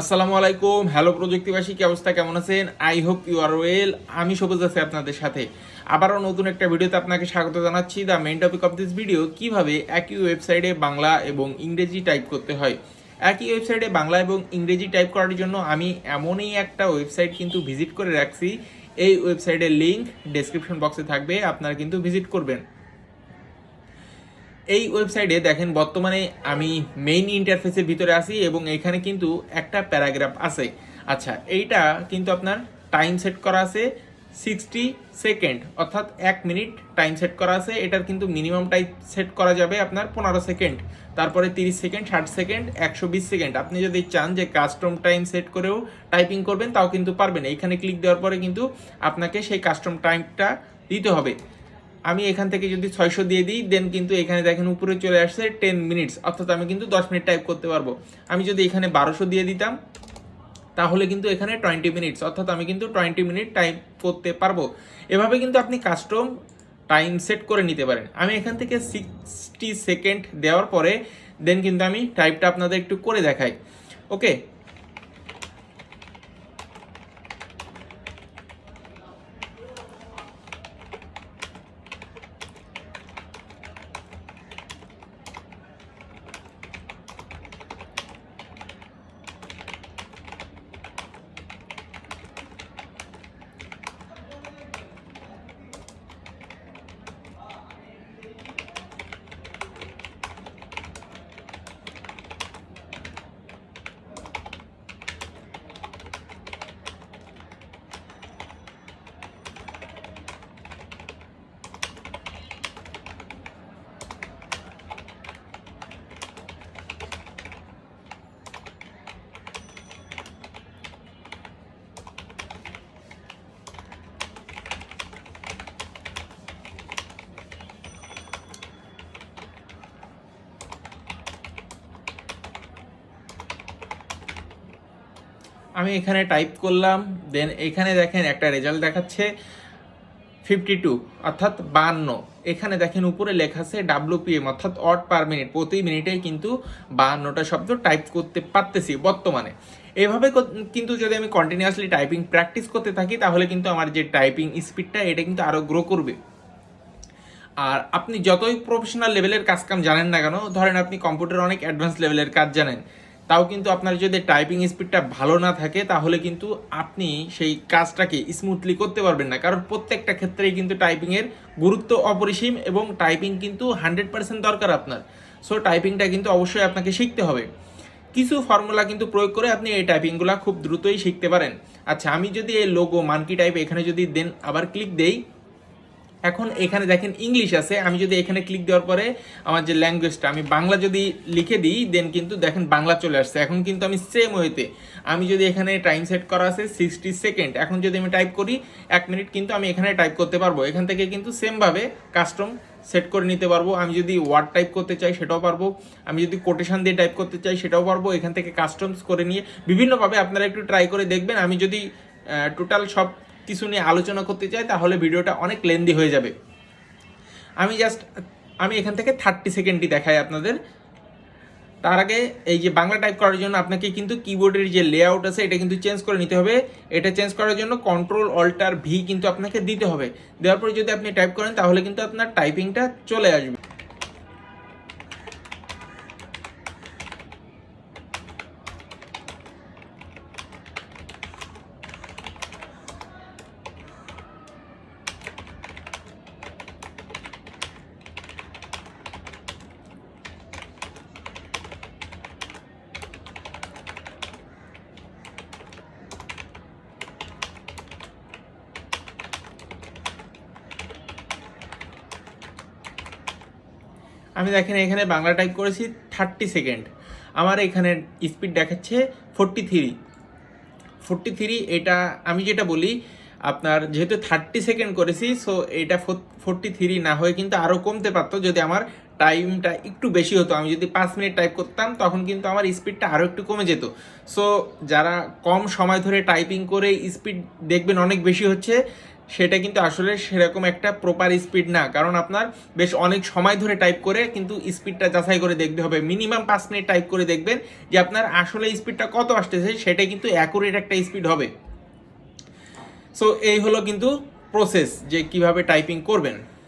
আসসালামু আলাইকুম। হ্যালো প্রযুক্তিবাসী, কি অবস্থা? কেমন আছেন? I hope you are well আমি সবুজ আছি আপনাদের সাথে। আবারও নতুন একটা ভিডিওতে আপনাকে স্বাগত জানাচ্ছি the main topic of this video কীভাবে একই ওয়েবসাইটে বাংলা এবং ইংরেজি টাইপ করতে হয়। একই ওয়েবসাইটে বাংলা এবং ইংরেজি টাইপ করার জন্য আমি এমনই একটা ওয়েবসাইট কিন্তু ভিজিট করে রাখছি। এই ওয়েবসাইটের লিঙ্ক ডেসক্রিপশন বক্সে থাকবে, আপনারা কিন্তু ভিজিট করবেন। এই ওয়েবসাইটে দেখেন, বর্তমানে আমি মেইন ইন্টারফেসের ভিতরে আছি এবং এখানে কিন্তু একটা প্যারাগ্রাফ আছে। আচ্ছা এইটা কিন্তু আপনার টাইম সেট করা আছে সিক্সটি সেকেন্ড অর্থাৎ এক মিনিট টাইম সেট করা আছে। এটার কিন্তু মিনিমাম টাইম সেট করা যাবে আপনার পনেরো সেকেন্ড তারপরে তিরিশ সেকেন্ড ষাট সেকেন্ড একশো বিশ সেকেন্ড আপনি যদি চান যে কাস্টম টাইম সেট করেও টাইপিং করবেন, তাও কিন্তু পারবেন। এইখানে ক্লিক দেওয়ার পরে কিন্তু আপনাকে সেই কাস্টম টাইমটা দিতে হবে। আমি এখান থেকে যদি ছয়শো দিয়ে দিই দেন কিন্তু এখানে দেখেন উপরে চলে আসছে টেন মিনিটস অর্থাৎ আমি কিন্তু দশ মিনিট টাইপ করতে পারব। আমি যদি এখানে বারোশো দিয়ে দিতাম, তাহলে কিন্তু এখানে টোয়েন্টি মিনিটস অর্থাৎ আমি কিন্তু টোয়েন্টি মিনিট টাইপ করতে পারব। এভাবে কিন্তু আপনি কাস্টম টাইম সেট করে নিতে পারেন। আমি এখান থেকে সিক্সটি সেকেন্ড দেওয়ার পরে দেন কিন্তু আমি টাইপটা আপনাদের একটু করে দেখাই। ওকে আমি এখানে টাইপ করলাম দেন এখানে দেখেন একটা রেজাল্ট দেখাচ্ছে ফিফটি টু অর্থাৎ বান্ন। এখানে দেখেন উপরে লেখা আছে ডাব্লুপিএম অর্থাৎ অট পার মিনিট প্রতি মিনিটেই কিন্তু বাহান্নটা শব্দ টাইপ করতে পারতেছি বর্তমানে। এভাবে কিন্তু যদি আমি কন্টিনিউয়াসলি টাইপিং প্র্যাকটিস করতে থাকি, তাহলে কিন্তু আমার যে টাইপিং স্পিডটা এটা কিন্তু আরও গ্রো করবে। আর আপনি যতই প্রফেশনাল লেভেলের কাজ কাম জানেন না কেন, ধরেন আপনি কম্পিউটার অনেক অ্যাডভান্স লেভেলের কাজ জানেন তাও কিন্তু আপনার যদি টাইপিং স্পিডটা ভালো না থাকে, তাহলে কিন্তু আপনি সেই কাজটাকে স্মুথলি করতে পারবেন না। কারণ প্রত্যেকটা ক্ষেত্রেই কিন্তু টাইপিংয়ের গুরুত্ব অপরিসীম এবং টাইপিং কিন্তু হান্ড্রেড পার্সেন্ট দরকার আপনার। সো টাইপিংটা কিন্তু অবশ্যই আপনাকে শিখতে হবে। কিছু ফর্মুলা কিন্তু প্রয়োগ করে আপনি এই টাইপিংগুলো খুব দ্রুতই শিখতে পারেন। আচ্ছা আমি যদি এই লোগো মানকি টাইপ এখানে যদি দেন, আবার ক্লিক দেই এখন এখানে দেখেন ইংলিশ আছে। আমি যদি এখানে ক্লিক দেওয়ার পরে আমার যে ল্যাঙ্গুয়েজটা আমি বাংলা যদি লিখে দিই দেন কিন্তু দেখেন বাংলা চলে আসছে। এখন কিন্তু আমি সেম ওয়েতে আমি যদি এখানে টাইম সেট করা আছে সিক্সটি সেকেন্ড এখন যদি আমি টাইপ করি, এক মিনিট কিন্তু আমি এখানে টাইপ করতে পারব। এখান থেকে কিন্তু সেমভাবে কাস্টম সেট করে নিতে পারব। আমি যদি ওয়ার্ড টাইপ করতে চাই সেটাও পারব। আমি যদি কোটেশন দিয়ে টাইপ করতে চাই সেটাও পারব। এখান থেকে কাস্টমস করে নিয়ে, বিভিন্নভাবে আপনারা একটু ট্রাই করে দেখবেন। আমি যদি টোটাল সব কিছু নিয়ে আলোচনা করতে চাই, তাহলে ভিডিওটা অনেক লেন্দি হয়ে যাবে। আমি জাস্ট আমি এখান থেকে থার্টি সেকেন্ডই দেখাই আপনাদের। তার আগে এই যে বাংলা টাইপ করার জন্য আপনাকে কিন্তু কিবোর্ডের যে লেআউট আছে, এটা কিন্তু চেঞ্জ করে নিতে হবে। এটা চেঞ্জ করার জন্য কন্ট্রোল অল্টার ভি কিন্তু আপনাকে দিতে হবে। দেওয়ার পরে যদি আপনি টাইপ করেন, তাহলে কিন্তু আপনার টাইপিংটা চলে আসবে। আমি দেখেন এখানে বাংলা টাইপ করেছি থার্টি সেকেন্ড আমার এখানে স্পিড দেখাচ্ছে ফোরটি থ্রি ফোরটি থ্রি এটা আমি যেটা বলি, আপনার যেহেতু থার্টি সেকেন্ড করেছি সো এটা ফোরটি থ্রি না হয়ে কিন্তু আরও কমতে পারতো যদি আমার টাইমটা একটু বেশি হতো। আমি যদি পাঁচ মিনিট টাইপ করতাম, তখন কিন্তু আমার স্পিডটা আরও একটু কমে যেত। সো যারা কম সময় ধরে টাইপিং করে স্পিড দেখবেন অনেক বেশি হচ্ছে। সেটা কিন্তু আসলে সেরকম একটা প্রপার স্পিড না। কারণ আপনার বেশ অনেক সময় ধরে টাইপ করে কিন্তু স্পিডটা যাচাই করে দেখতে হবে। মিনিমাম পাঁচ মিনিট টাইপ করে দেখবেন যে আপনার আসলে স্পিডটা কত আসতেছে সেটা কিন্তু অ্যাকুরেট একটা স্পিড হবে। সো এই হলো কিন্তু প্রসেস যে কীভাবে টাইপিং করবেন।